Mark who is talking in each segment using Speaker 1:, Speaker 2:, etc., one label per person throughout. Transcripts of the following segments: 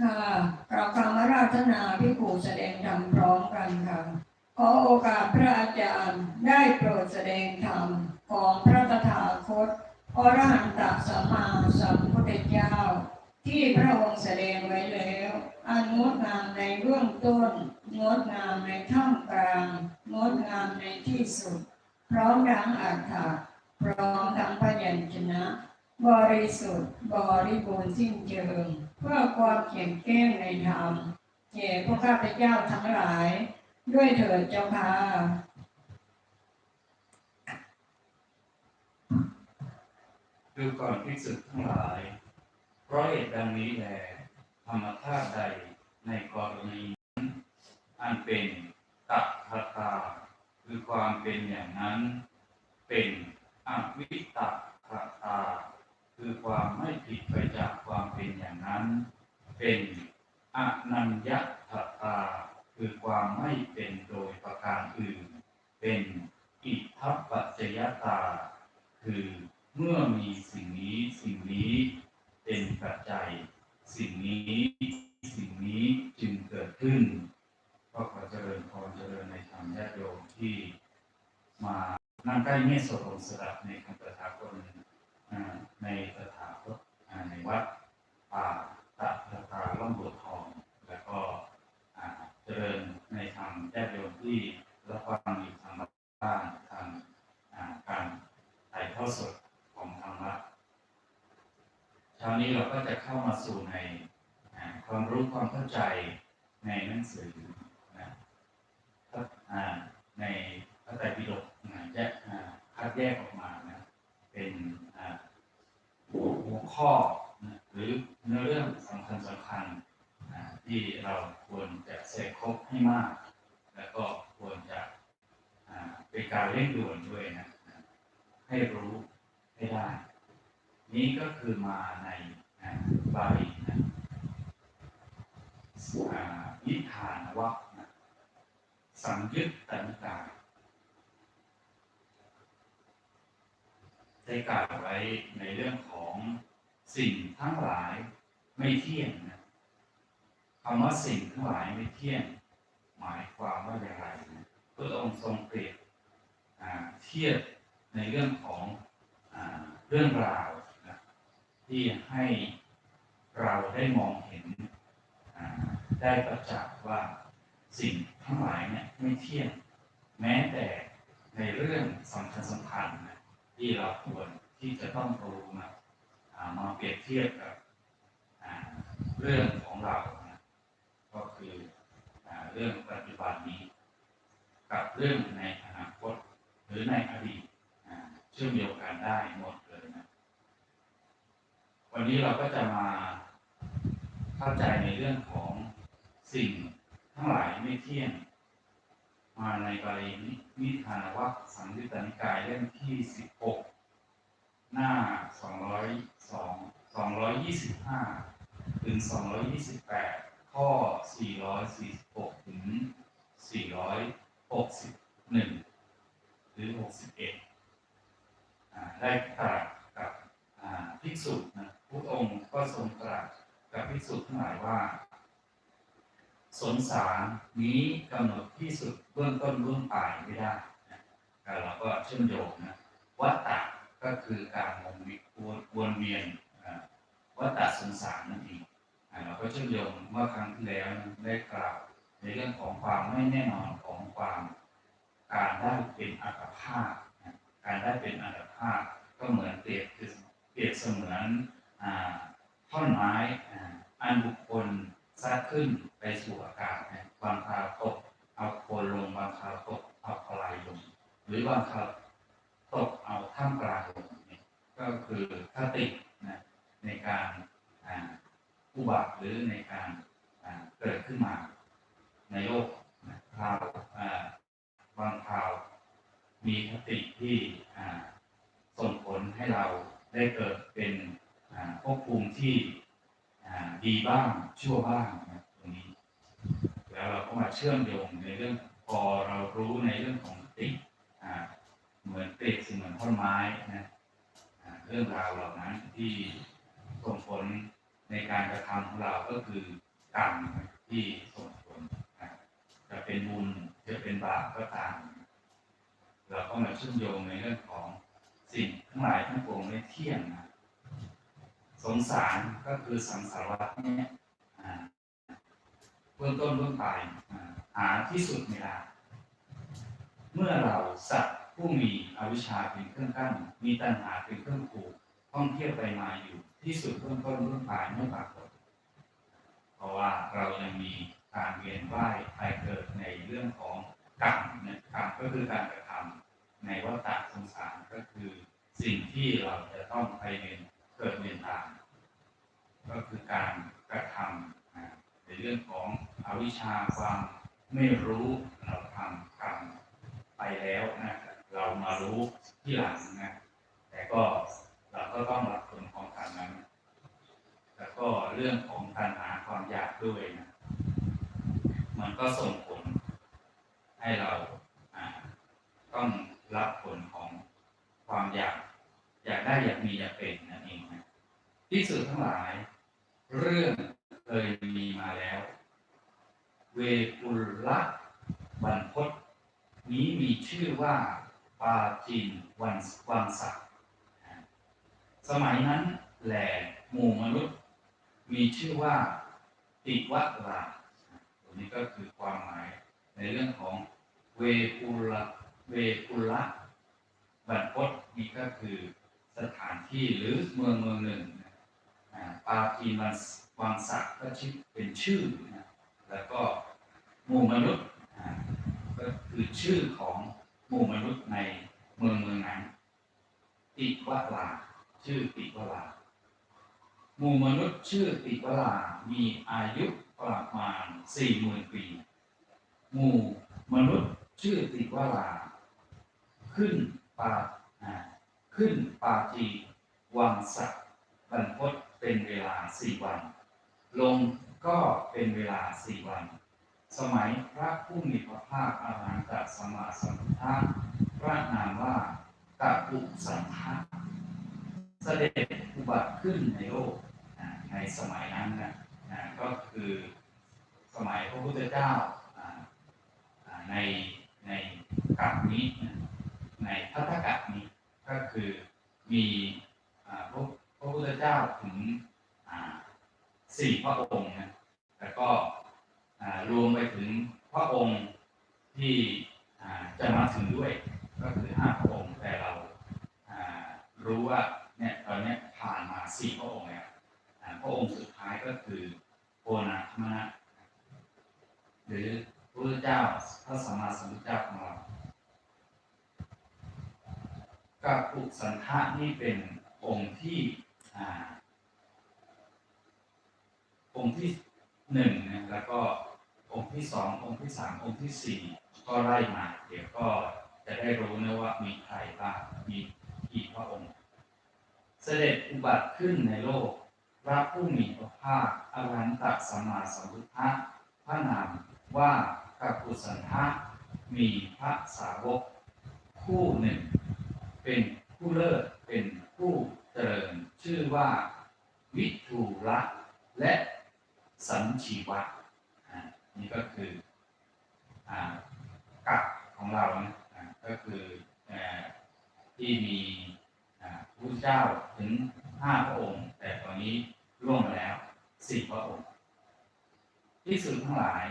Speaker 1: ค่ะเราคำราธนาพิภูแสดงธรรมพร้อมกันค่ะ ขอโอกาสพระอาจารย์ได้โปรดแสดงธรรมของพระตถาคตอรหันตสัมมาสัมพุทธเจ้า ที่พระองค์แสดงไว้แล้วอันงดงามในเบื้องต้นงดงามในท่ามกลางงดงามในที่สุด พร้อมทั้งอัฏฐะพร้อมทั้งพยัญชนะ บริสุทธิ์บริบูรณ์สิ้นเชิงเพื่อความเขียนแก้งในธรรมแก่พวกข้าพเจ้าทั้งหลาย ด้วยเถิดเจ้าค่ะ
Speaker 2: ดูก่อนภิกษุทั้งหลาย เพราะเหตุดังนี้แหลธรรมธาตุใดในกรณีนั้อันเป็นตัทธตาคือความเป็นอย่างนั้น เป็นอวิตัทตา คือความไม่ผิดไปจากความเป็นอย่างนั้น เป็นอนัญญตตา คือความไม่เป็นโดยประการอื่น เป็นอิทัปปัจจยตา คือเมื่อมีสิ่งนี้สิ่งนี้ เป็นปัจจัย สิ่งนี้สิ่งนี้จึงเกิดขึ้นก็ขอเจริญพรเจริญในธรรมญาติโยมที่มานั่งใกล้เมฆสดองสดับในคำประทานอ่า ในสถาคตอ่าในวัดป่าตะตะตาล่องบัวทอง แล้วก็เจริญในธรรมญาติโยมที่รับฟังอยู่ทางบ้านทางการถ่ายทอดสดของธรรมะเช้านี้เราก็จะเข้ามาสู่ในความรู้ความเข้าใจในหนังสือนะในพระไตรปิฎกนะแยกคัดแยกออกมานะ เป็นหัวข้อหรือเนื้อเรื่องสำคัญสำคัญที่เราควรจะเสกครบให้มาก แล้วก็ควรจะเป็นการเร่งด่วนด้วยนะให้รู้ให้ได้ นี้ก็คือมาในบาลีนะอ่านิทานวักนะสังยุตตนิกาย ได้กล่าวไว้ในเรื่องของสิ่งทั้งหลายไม่เที่ยงนะคำว่าสิ่งทั้งหลายไม่เที่ยง หมายความว่าอย่างไรนะพระองค์ทรงเปรียบเทียบในเรื่องของอเรื่องราวนะที่ให้เราได้มองเห็นได้ประจักษ์ว่าสิ่งทั้งหลายเนี่ยไม่เที่ยง แม้แต่ในเรื่องสำคัญสำคัญนะ ที่เราควรที่จะต้องรู้มามาเปรียบเทียบกับเรื่องของเรานะก็คืออเรื่องปัจจุบันนี้ กับเรื่องในอนาคตหรือในอดีตเชื่อมโยงกันได้หมดเลยนะวันนี้เราก็จะมาเข้าใจในเรื่องของสิ่งทั้งหลายไม่เที่ยง มาในบาลีนิทานวัคสังยุตตนิกายเล่มที่ 16 หน้า 202 225 ถึง 228 ข้อ 446 ถึง 461 หรือ 61 ได้ตรัสกับภิกษุนะพระองค์ก็ทรงตรัสกับภิกษุทั้งหลายว่า สงสารนี้กำหนดที่สุดเบื้องต้นเบื้องปลายไม่ได้นะเราก็เชื่อมโยงนะวัตตะก็คือการวนวนวนเวียนวัตตะสงสารนั่นเองอ่าเราก็เชื่อมโยงเมื่อครั้งที่แล้วได้กล่าวในเรื่องของความไม่แน่นอนของความการได้เป็นอัตภาพการได้เป็นอัตภาพก็เหมือนเปรียบคือเปรียบเสมือนอ่าท่อนไม้อาอันบุคคล ซัดขึ้นไปสู่อากาศนะบางคราวตกเอาโคนลงบางคราวตกเอาคลายลง หรือบางครั้งตกเอาท่ามกลางลมเนี่ยก็คือคตินะในการอ่าอุบัติหรือในการอ่าเกิดขึ้นมาในโลกนะคราวอ่าบางคราวมีคติที่อ่าส่งผลให้เราได้เกิดเป็นอ่าภพภูมิที่ ดีบ้างชั่วบ้างนะตรงนี้ แล้วเราก็มาเชื่อมโยงในเรื่องพอเรารู้ในเรื่องของติ๊กอ่าเหมือนเปรียบเสมือนท่อนไม้นะเรื่องราวเหล่านั้นที่ส่งผลในการกระทำของเราก็คือกรรมที่ส่งผลจะเป็นบุญจะเป็นบาปก็ตาม เราก็มาเชื่อมโยงในเรื่องของสิ่งทั้งหลายทั้งปวงไม่เที่ยงนะ สงสารก็คือสังสารวัฏเนี่ยเบื้องต้นเบื้องปลายหาที่สุดไม่ได้เมื่อเราสัตว์ผู้มีอวิชชาเป็นเครื่องกั้นมีตัณหาเป็นเครื่องผูกท่องเที่ยวไปมาอยู่ที่สุดเบื้องต้นเบื้องปลายไม่ปรากฏเพราะว่าเรายังมีการเวียนว่ายไปเกิดในเรื่องของกรรมนี่ยกรรมก็คือการกระทำในวัฏสงสารก็คือสิ่งที่เราจะต้องไปเวียน กิดเวียนตาม ก็คือการกระทำในเรื่องของอวิชชาความไม่รู้เราทำกรรมไปแล้วนะเรามารู้ที่หลังนะแต่ก็เราก็ต้องรับผลของกรรมนั้น แล้วก็เรื่องของปัญหาความอยากด้วยนะมันก็ส่งผลให้เราอ่าต้องรับผลของความอยาก อยากได้อยากมีอยากเป็นนั่นเองนะ ที่สุดทั้งหลาย เรื่องเคยมีมาแล้ว เวปุลละบรรพตนี้มีชื่อว่าปาจินวันวังศักสมัยนั้นแหล่หมู่มนุษย์ มีชื่อว่าติวะลาตัวนี้ก็คือความหมายในเรื่องของเวปุละเวปุละบรรพตนี่ก็คือสถานที่หรือเมืองเมืองหนึ่ง ปาจีมันวังศักก็ชื่อเป็นชื่อนะแล้วก็หมู่มนุษย์ก็คือชื่อของหมู่มนุษย์ในเมืองเมืองนั้นติวะลา ชื่อติวะลา หมู่มนุษย์ชื่อติวะลา มีอายุประมาณสี่หมื่นปี หมู่มนุษย์ชื่อติวะลา ขึ้นปาขึ้นปาจีวังศักบรรพต เป็นเวลาสี่วัน ลงก็เป็นเวลาสี่วัน สมัยพระผู้มีพระภาคอาหารตัสมมาสัมพุทธะพระนามว่ากัปปุสันทะเสด็จอุบัติขึ้นในโลกในสมัยนั้นนะก็คือสมัยพระพุทธเจ้าในในกัปนี้ ในพัทธกัปนี้ก็คือมีพระ ระพุทธเจ้าถึงสี่พระองค์นะแล้วก็รวมไปถึงพระองค์ที่จะมาถึงด้วย ก็คือห้าพระองค์แต่เรารู้ว่าเนี่ยตอนนี้ผ่านมาสี่พระองค์แล้วอ่าพระองค์สุดท้ายก็คือโพนาคมนะหรือพระพุทธเจ้าพระสัมมาสัมพุทธเจ้าของเรากับปุสันทะนี่เป็นองค์ที่ องค์ที่หนึ่งนะแล้วก็องค์ที่สององค์ที่สามองค์ที่สี่ก็ไล่มา เดี๋ยวก็จะได้รู้นะว่ามีใครบ้างมีกี่พระองค์ เสด็จอุบัติขึ้นในโลกพระผู้มีพระภาคอรันตสัมมาสัมพุทธะพระนามว่ากัปปุสันทะมีพระสาวก คู่หนึ่ง เป็นผู้เลิศเป็นผู้ เจริญชื่อว่าวิทูระและสัญชีวะอ่านี่ก็คืออกับของเรานะอ่าก็คืออที่มีอ่าพระเจ้าถึงห้าพระองค์ แต่ตอนนี้ร่วงมแล้วสี่พระองค์ที่สุดทั้งหลาย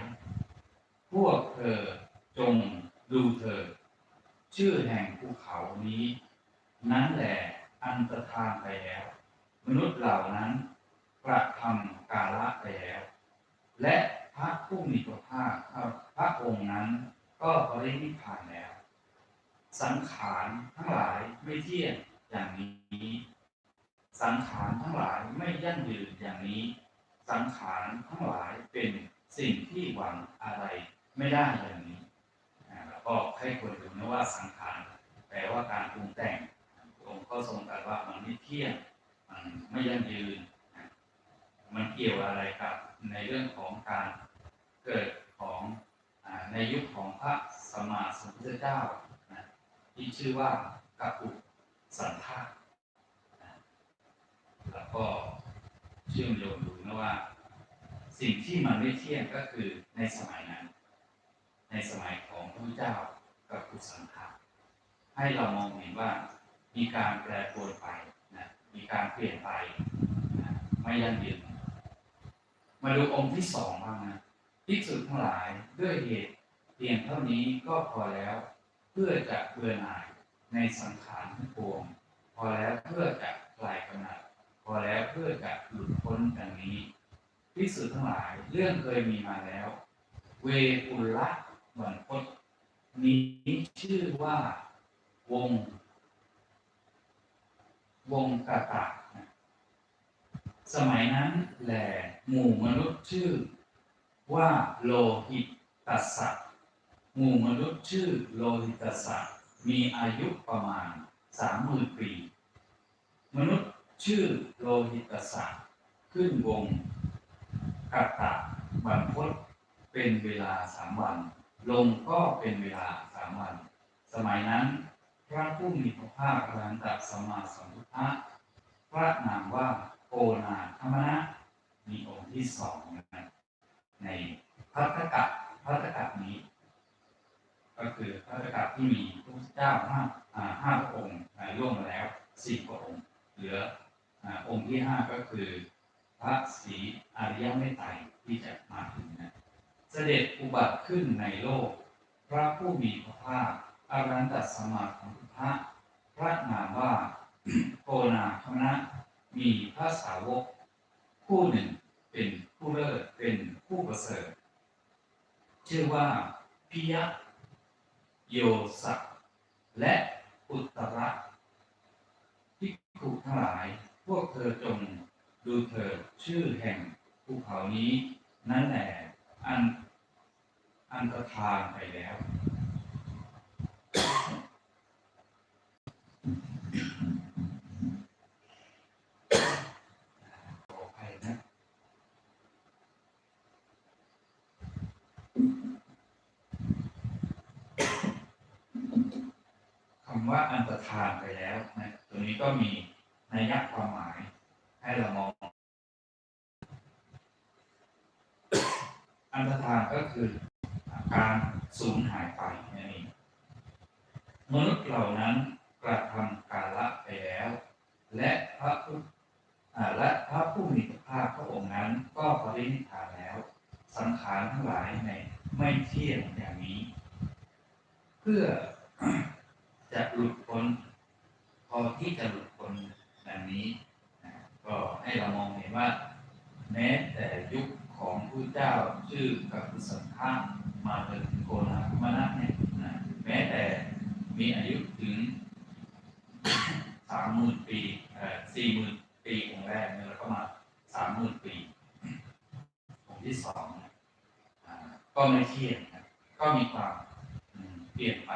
Speaker 2: พวกเธอจงดูเธอ ชื่อแห่งภูเขานี้ นั้นแหละ อันตรธานไปแล้ว มนุษย์เหล่านั้นกระทำกาละไปแล้ว และพระผู้มีพระภาคพระองค์นั้น ก็ปรินิผ่านแล้ว สังขารทั้งหลายไม่เที่ยงอย่างนี้ สังขารทั้งหลายไม่ยั่งยืนอย่างนี้ สังขารทั้งหลายเป็นสิ่งที่หวังอะไรไม่ได้อย่างนี้แล้วก็ให้คนดูนะว่าสังขารแปลว่าการปรุงแต่ง องค์ก็ทรงตรัสว่ามันไม่เที่ยงมันไม่ยั่งยืน มันเกี่ยวอะไรกับในเรื่องของการเกิดของอในยุคของพระสมมาสัมพุทธเจ้าที่ชื่อว่ากัปปุสันทาแล้วก็เชื่อมโยงดูนะว่า สิ่งที่มันไม่เที่ยงก็คือในสมัยนั้น ในสมัยของพระพุทธเจ้ากับกุสังฆาให้เรามองเห็นว่า มีการแปรปรวนไปนะมีการเปลี่ยนไปนะไม่ยั่งยืนมาดูองค์ที่สองบ้างนะภิกษุทั้งหลายด้วยเหตุเพียงเท่านี้ก็พอแล้ว เพื่อจะเบื่อหน่ายในสังขารทั้งปวง พอแล้วเพื่อจะคลายกำหนัดพอแล้วเพื่อจะหลุดพ้นดังนี้พิสุทั้งหลายเรื่องเคยมีมาแล้ว เวปุลละบันพศนี้ชื่อว่าวง วงกะตะสมัยนั้นแหลหมู่มนุษย์ชื่อว่าโลหิตตัสสะหมู่มนุษย์ชื่อโลหิตตัสสะมีอายุประมาณสามหมื่นปี มนุษย์ชื่อโลหิตสัตว์ขึ้นวงกัตตะบันพศเป็นเวลาสามวัน ลงก็เป็นเวลาสามวัน สมัยนั้น พระผู้มีพระภาคอรหันตสัมมาสัมพุทธะพระนามว่าโกนาธรรมนะมีองค์ที่สองนในพัทธกัปพัทธกัปนี้ ก็คือพระกัปที่มีพระเจ้าห้าห้าพระองค์อ่าล่วงมาแล้วสี่องค์ เหลือองค์ที่ห้าก็คือพระศรีอริยเมตไตรที่จะมาถึงนะเสด็จอุบัติขึ้นในโลก พระผู้มีพระภาคอรันตสมมาสัม พุทธะพระนามว่าโกนาคณะมีพระสาวกผู้หนึ่งเป็นผู้เลิศเป็นผู้ประเสริฐชื่อว่าพิยะโยสักและอุตระภิกขุทั้งหลาย พวกเธอจงดูเถิดชื่อแห่งภูเขานี้ นั่นแหละอันอันตรธานไปแล้ว ขออภัยนะ คำ ว่าอันตรธานไปแล้วนะตัวนี้ก็มีนัยยะความหมายให้เรามอง อันตรธานก็คือการสูญหายไปนั่นเองมนุษย์เหล่านั้นกระทำกาละไปแล้ว และพระผู้อ่าและพระผู้มีพระภาคพระองค์นั้นก็ปรินิพพานแล้ว สังขารทั้งหลายในไม่เที่ยงอย่างนี้ เพื่อ จะหลุดพ้นพอที่จะหลุดพ้นดังนี้นะก็ให้เรามองเห็นว่า แม้แต่ยุคของผู้เจ้าชื่อกับพุสังฆามาจนถึงโกนาคมนะเนี่ยนะแม้แต่มีอายุถึงสามหมื่นปีเอ่อสี่หมื่นปีองค์แรกเนี่ยแล้วก็มาสามหมื่นปีองค์ที่สองก็ไม่เที่ยงนะก็มีความเปลี่ยนไป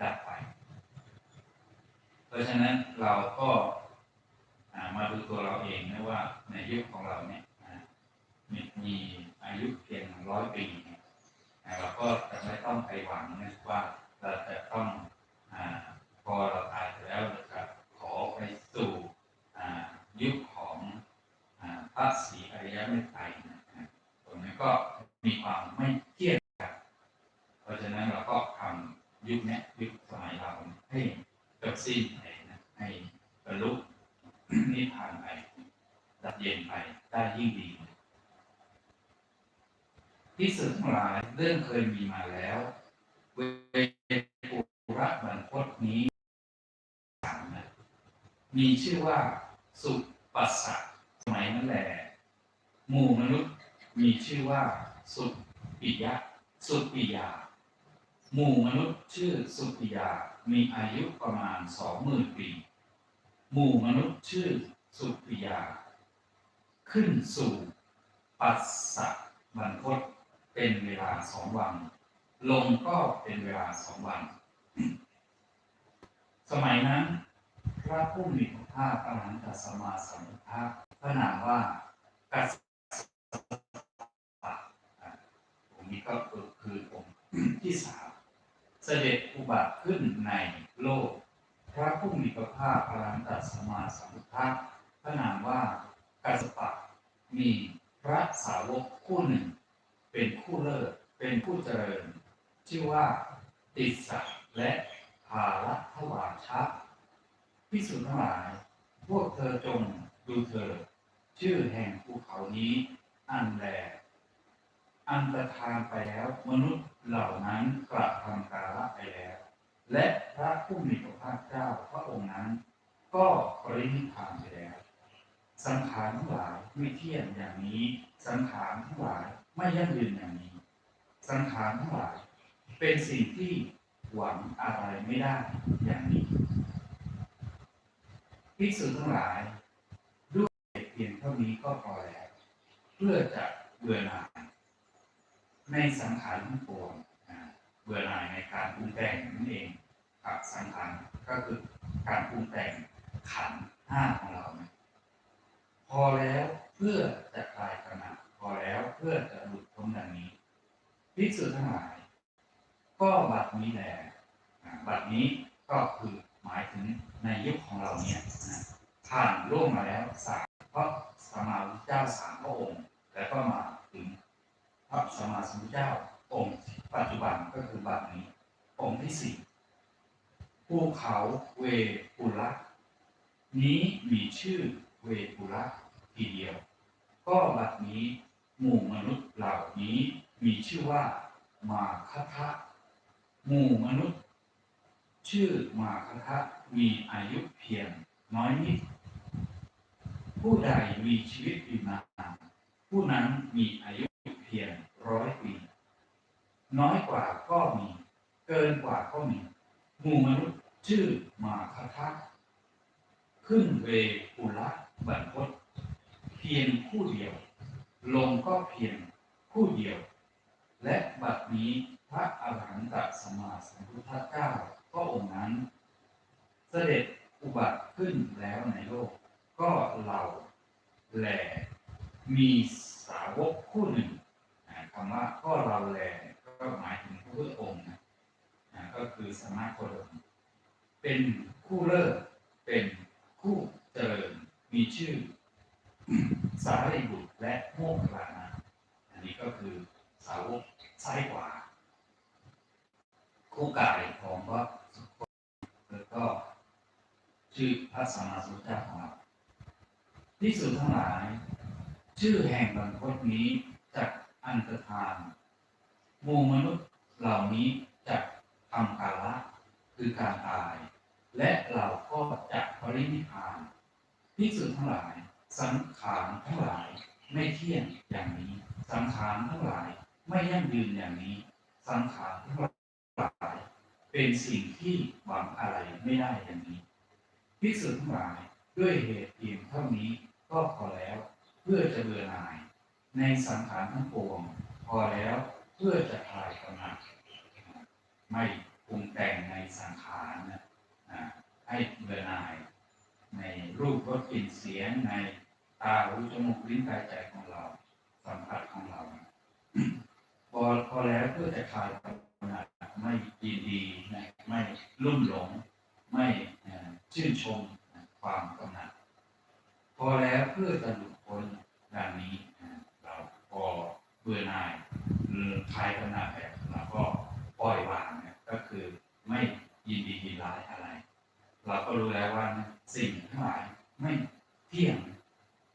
Speaker 2: ดับไป เพราะฉะนั้นเราก็มาดูตัวเราเองนะว่าในยุคของเราเนี่ย มีอายุเพียงร้อยปีเนี่ยเราก็จะไม่ต้องไปหวังนะว่าเราจะต้องอพอเราตายไปแล้วเราจะขอไปสู่ยุคของอพระศรีอริยเมตไตรนะตรงนี้ก็มีความไม่เที่ยงกันเพราะฉะนั้นเราก็ทำยุคนี้ยยุคสมัยเราให้จบสิ้นไปนะให้บรรลุนิพพานไปดับเย็นไปได้ยิ่งดี ที่สุทั้งหลายเรื่องเคยมีมาแล้ว เวปุระบรรพตนี้สามนะมีชื่อว่าสุปัสสะสมัยนั้นแหละหมู่มนุษย์มีชื่อว่า สุปิยะ สุปิยา หมู่มนุษย์ชื่อสุปิยา มีอายุประมาณสองหมื่นปี หมู่มนุษย์ชื่อสุปิยา ขึ้นสู่ปัสสะบรรพต เป็นเวลาสองวัน ลงก็เป็นเวลาสองวัน สมัยนั้น พระผู้มีพระภาคอรหันตสัมมาสัมพุทธะพระนามว่ากัสสปะอะองค์นี้ก็คือคือองค์ที่สามเสด็จอุบัติขึ้นในโลก พระผู้มีพระภาคอรหันตสัมมาสัมพุทธะพระนามว่ากัสสปะมีพระสาวกคู่หนึ่ง เป็นคู่เลิศเป็นผู้เจริญ ชื่อว่า ติสสะและภาลัทวาชะพิสุทั้งหลาย พวกเธอจงดูเธอ ชื่อแห่งภูเขานี้ อันแล อันประทานไปแล้วมนุษย์เหล่านั้นกลับทำกาละไปแล้ว และพระผู้มีพระภาคเจ้าพระองค์นั้น ก็ปรินิพพานไปแล้ว สังขารทั้งหลายไม่เที่ยงอย่างนี้ สังขารทั้งหลายไม่ยั่งยืนอย่างนี้ สังขารทั้งหลายเป็นสิ่งที่หวังอะไรไม่ได้อย่างนี้ภิกษุทั้งหลายด้วยเพียงเท่านี้ก็พอแล้ว เพื่อจะเบื่อหน่ายในสังขารทั้งปวงเบื่อหน่ายในการปรุงแต่งนั่นเองกับสังขารก็คือการปรุงแต่งขันห้าของเรานี่ย พอแล้วเพื่อจะคลายกำหนัดพอแล้วเพื่อจะหลุดพ้นดังนี้ภิกษุทั้งหลาย ก็บัดนี้แหละบัดนี้ก็คือหมายถึงในยุคของเราเนี่ยนะผ่านล่วงมาแล้วสามพระสมมาพุทธเจ้าสามพระองค์ แล้วก็มาถึงพระสมมาสมุทเจ้าองค์ปัจจุบันก็คือบัดนี้ องค์ที่สี่ภูเขาเวปุระนี้มีชื่อ เวปุระทีเดียว ก็บัดนี้หมู่มนุษย์เหล่านี้มีชื่อว่า มาคทะหมู่มนุษย์ ชื่อมาคทะมีอายุเพียงน้อยนิด ผู้ใดมีชีวิตอยู่นานผู้นั้นมีอายุเพียงร้อยปี น้อยกว่าก็มี เกินกว่าก็มีหมู่มนุษย์ชื่อมาคทะขึ้นเวปุระ บันพศเพียงผู้เดียว ลงก็เพียงผู้เดียว และบัดนี้พระอรหันตสัมมาสัมพุทธเจ้าพระองค์นั้น เสด็จอุบัติขึ้นแล้วในโลก ก็เราแหลมีสาวกคู่หนึ่งคำว่าก็เราแหลก็หมายถึงพระพุทธองค์นะก็คือสมมาโคดมเป็นคู่เลิศเป็นคู่เจริญ มีชื่อสารีบุตรและโมคคัลานะอันนี้ก็คือสาวกซ้ายขวาคู่กายของพระสุคตแล้วก็ชื่อพระสัมมาสัมพุทธเจ้าของเราที่สุดทั้งหลาย ชื่อแห่งบรรพตนี้จะอันตรธานมูมนุษย์เหล่านี้จะทำกาละคือการตาย และเราก็จะปรินิพาน ที่สุดทั้งหลาย สังขารทั้งหลาย ไม่เที่ยงอย่างนี้ สังขารทั้งหลาย ไม่ยั่งยืนอย่างนี้ สังขารทั้งหลาย เป็นสิ่งที่หวังอะไรไม่ได้อย่างนี้ภิกษุทั้งหลายด้วยเหตุเพียงเท่านี้ก็พอแล้ว เพื่อจะเบื่อหน่าย ในสังขารทั้งปวง พอแล้วเพื่อจะคลายกำหนัดไม่ปรุงแต่งในสังขารนะให้เบื่อหน่าย ในรูปรสกลิ่นเสียงในตาหูจมูกลิ้นกายใจของเรา สัมผัสของเราพอพอแล้วเพื่อจะคลายกำหนัดไม่ยินดีนะไม่ลุ่มหลง ไม่เอ่อชื่นชมความกำหนัด พอแล้วเพื่อจะหลุดพ้นดังนี้นะเราพอเบื่อหน่ายหรือคลายกำหนัดแบบเราก็ปล่อยวางนะก็คือไม่ยินดียินร้ายอะไร เราก็รู้แล้วว่าสิ่งทั้งหลายไม่เที่ยง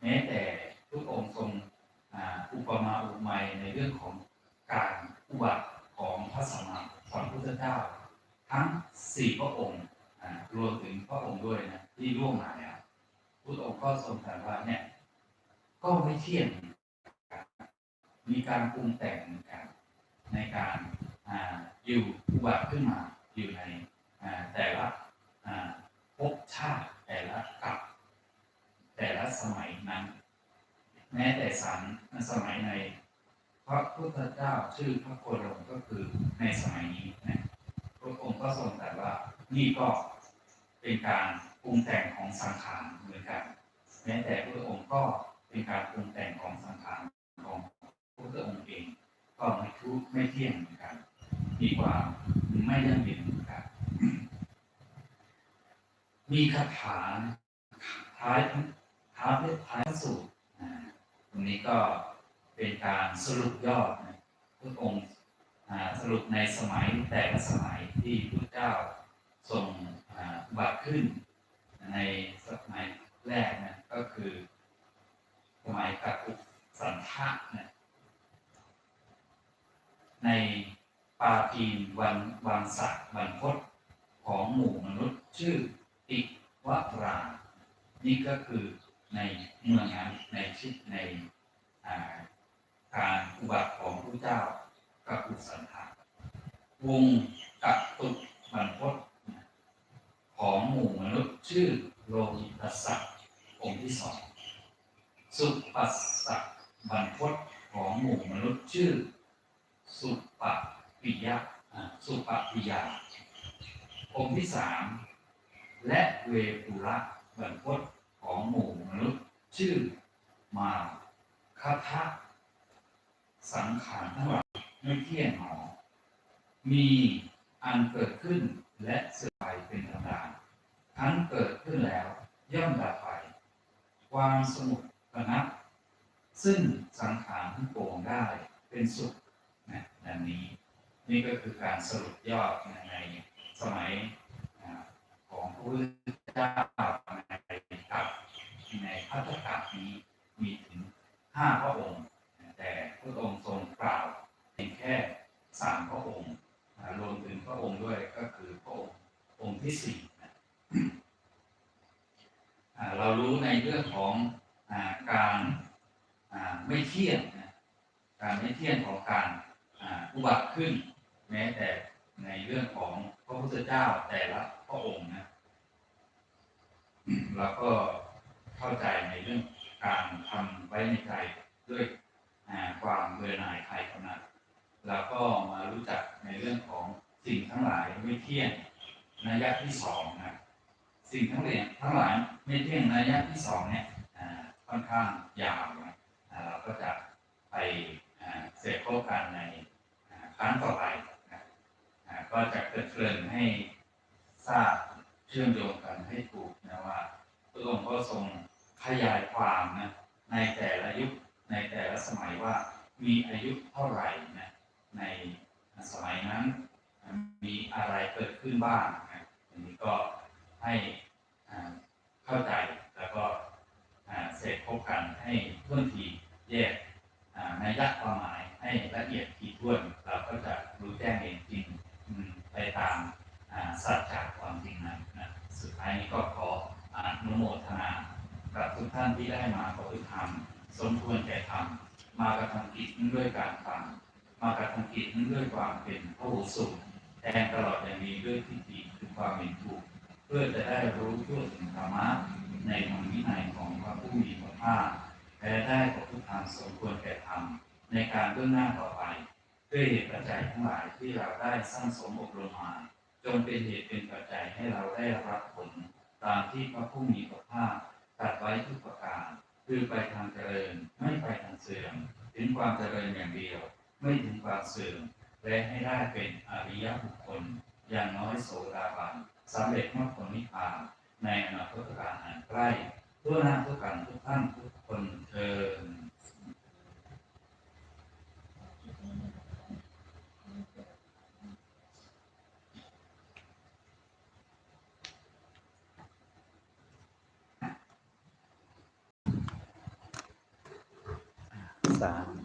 Speaker 2: แม้แต่ทุกองค์ทรงอ่าอุปมาอุปไมยในเรื่องของการอุบัติของพระสัมมาสัมพุทธเจ้า ทั้งสี่พระองค์อ่ารวมถึงพระองค์ด้วยนะที่ร่วงมาเนี่ยพุทธองค์ก็ทรงตรัสว่าเนี่ย ก็ไม่เที่ยง มีการปรุงแต่งกันในการ อยู่อุบัติขึ้นมาอยู่ในแต่ละภพชาติแต่ละกับแต่ละสมัยนั้น แม้แต่สันสมัยในพระพุทธเจ้าชื่อพระโคดมก็คือในสมัยนี้นะพระองค์ก็ทรงแตรัสว่านี่ก็เป็นการปรุงแต่งของสังขารเหมือนกัน แม้แต่พระองค์ก็เป็นการปรุงแต่งของสังขารของพระองค์เอง ก็ไม่ทุกไม่เที่ยงเหมือนกัน มีควาไม่ยั่งยืนเหมือนกันมีคาถาท้ายท้ายท้ายสูตรตรงนี้ก็เป็นการสรุปยอดนะพระองค์สรุปในสมัยแต่ละสมัยที่พระเจ้าทรงบัติขึ้นในสมัยแรกนะก็คือสมัยกัปปุสันทะนะใน ปาจีนวันวังสักวันพศของหมู่มนุษย์ชื่อติวรา นี่ก็คือในเมืองนั้นในชิดในการอุบัติของพระเจ้ากัปปุสันทะวงกัปตุวันพศของหมู่มนุษย์ชื่อโลหิตสักดิ์องค์ที่สองสุปัสสะบรรพตของหมู่มนุษย์ชื่อ สุป ปิยะอ่าสุปปิยา องค์ที่สามและเวปุระบรรพตของหมู่มนุษย์ชื่อมาคาทะสังขารทั้งหลายไม่เที่ยงหนอมีอันเกิดขึ้นและเสื่อมไปเป็นธรรมดาทั้งเกิดขึ้นแล้วย่อมดับไป ความสงบระงับซึ่งสังขารทั้งปวงได้เป็นสุขนะดังนี้ นี่ก็คือการสรุปยอดในสมัยของพระพุทธเจ้าในกับในพัทธกัปนี้มีถึงห้าพระองค์ แต่พระองค์ทรงกล่าวเพียงแค่สามพระองค์รวมถึงพระองค์ด้วยก็คือพระองค์องค์ที่สี่เรารู้ในเรื่องของอการไม่เที่ยงการไม่เที่ยงของการอุบัติขึ้น แม้แต่ในเรื่องของพระพุทธเจ้าแต่ละพระองค์นะเราก็เข้าใจในเรื่องการทำไว้ในใจด้วยความเบื่อหน่ายใครกำนัดเราก็มารู้จักในเรื่องของสิ่งทั้งหลายไม่เที่ยงนัยยะที่สองนะสิ่งทั้งหลายทั้งหลายไม่เที่ยงระยยะที่สองเนี่ยค่อนข้างยาวนะเราก็จะไปอ่าเสพโคกันในครั้งต่อไป ก็จะเกิดเกริ่นให้ทราบเชื่อมโยงกันให้ถูกนะว่าพระองค์ก็ทรงขยายความนะในแต่ละยุคในแต่ละสมัยว่ามีอายุเท่าไหร่นะในสมัยนั้น มีอะไรเกิดขึ้นบ้างนะอันนี้ก็ให้เข้าใจแล้วก็เสร็จพบกันให้ท่วนทีแยกอ่าในยักความหมายให้ละเอียดถี่ถ้วนเราก็จะรู้แจ้งเองจริง ไปตามสัจจะความจริงนั้นนะสุดท้ายนี้ก็ขออนุโมทนากับทุกท่านที่ได้มาปฏิธรรมสมควรแก่ธรรมมากระทำกิจนั้นด้วยการฟังมากระทำกิจนั้นด้วยความเป็นพระหูสุขแทนตลอดอย่างนี้ด้วยทิฏฐิคือความเป็นถูก เพื่อจะได้รู้ทั่วถึงธรรมะในธรรมวินัยของพระผู้มีพระภาคและได้ประพฤติธรรมสมควรแก่ธรรมในการเบื้องหน้าต่อไป ด้วยเหตุปัจจัยทั้งหลายที่เราได้สร้างสมอบรมมาจงเป็นเหตุเป็นปัจจัยให้เราได้รับผล ตามที่พระผู้มีพระภาคตรัสไว้ทุกประการ คือไปทางเจริญไม่ไปทางเสื่อม ถึงความเจริญอย่างเดียว ไม่ถึงความเสื่อมและให้ได้เป็นอริยบุคคล อย่างน้อยโสดาบันสำเร็จมรรคผลนิพพานในอนาคตการอันใกล้ทั่วหน้าทุกกันทุกท่านทุกคนเทิน
Speaker 3: สาธุ